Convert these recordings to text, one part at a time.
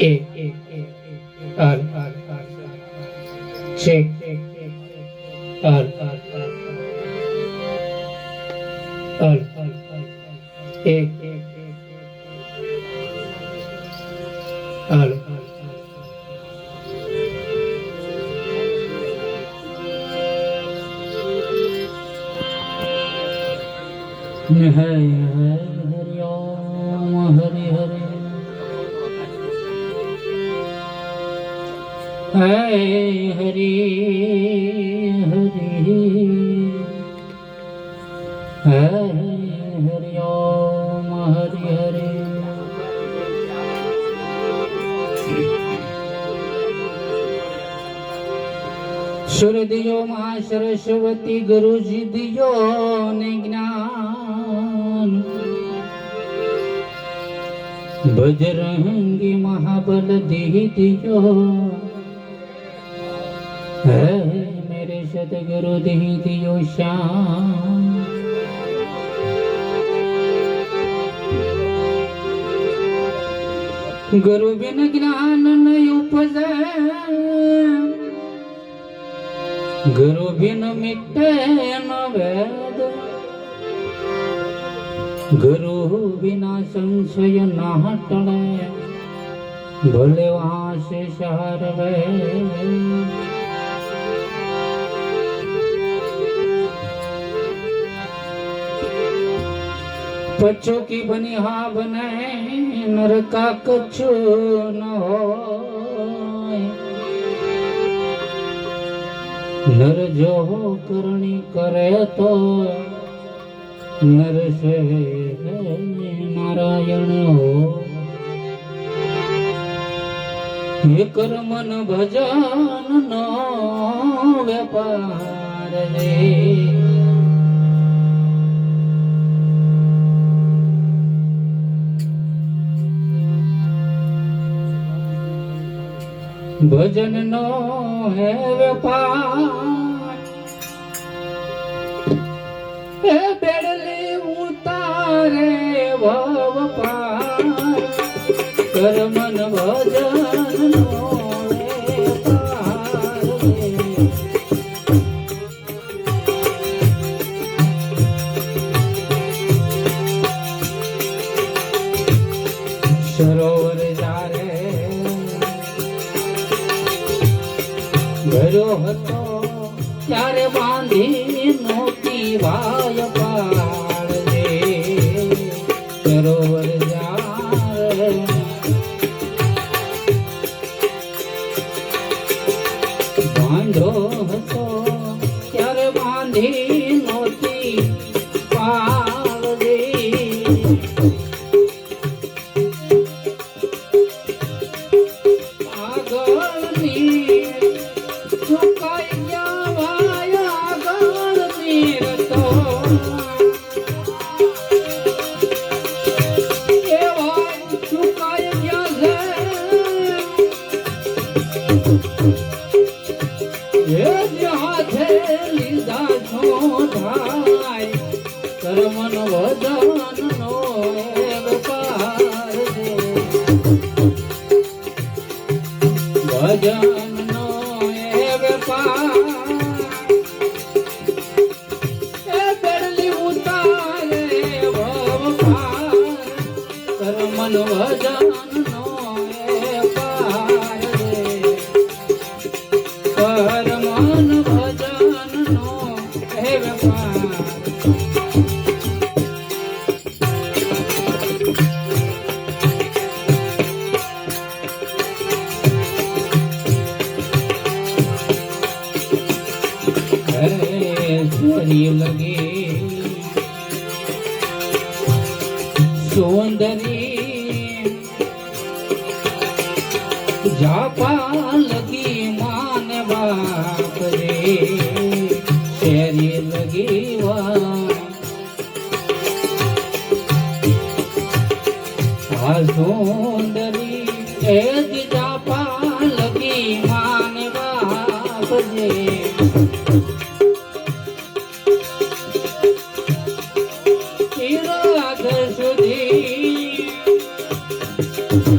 eight, on, six, on, on, eight, on, यह है હરે હરે હરે હરિ ઓમ હરે હરે સુરદિયો મા સરસ્વતી ગુરુજી દિયો ને જ્ઞાન. ભજરંગી મહાબલ દી દિયો હે મેરે સદગુરુ દી દિયો શ્યામ ગુરુ બિન જ્ઞાન નહીં ઉપજે ગુરુ બિન મિટે ન વેદ ગુરુ વિના સંશય ના ટળે ભલે વાસે શહર વે की કી બની હા બને નરકા કચ્છો ન હોય. નર જો કરણી કરે તો, નર સે નારાયણ હો હે કર્મન ભજન નો વેપાર રે ભજન નો હે વેપાર. હે બેડલી ઉતારે ભવ ભર્યો હતો ત્યારે બાંધી નોતી વાય પાડજે સરોવર બાંધો હતો ત્યારે બાંધી કર્મન વદનનો નો વેપાર છે. ભજનનો એ વેપાર એ બેડલી ઉતારે સોરી લગે સુંદરી જાપા લગી માન બાપ રે શેરી લગી વા આ સુંદરી એ જાપા લગી માન બાપ રે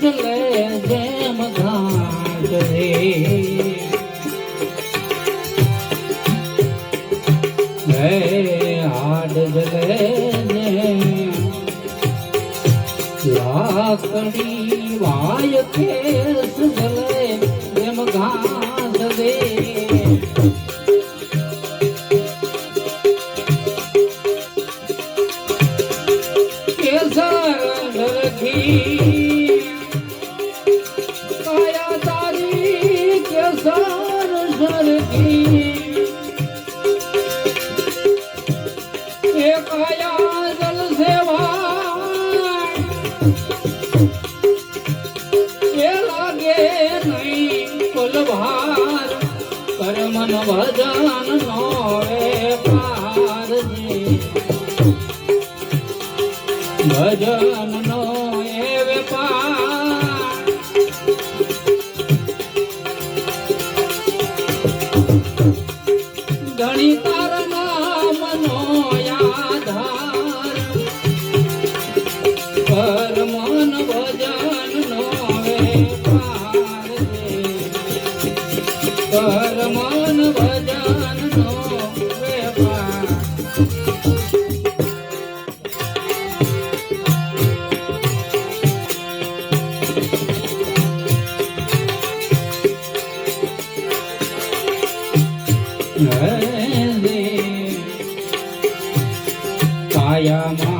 સુજલે જેમ ઘાટ રે. હે હાડ જલે લાકડી વાય કે સુજલે જેમ ઘાટ રે. ભજન નો રે પાર જે ભજન નો એ વેપાર ધણી કાયામાં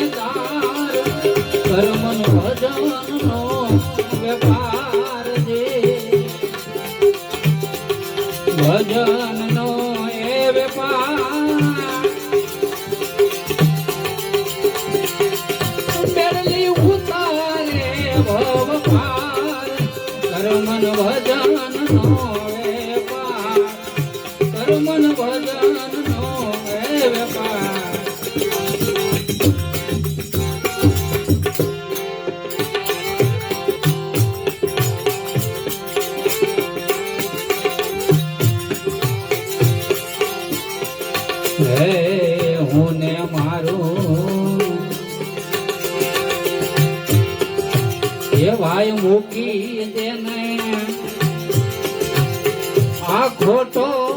ભવ પાર કર્મન ભજન નો ભાઈ મૂકી દે ને આ ખોટો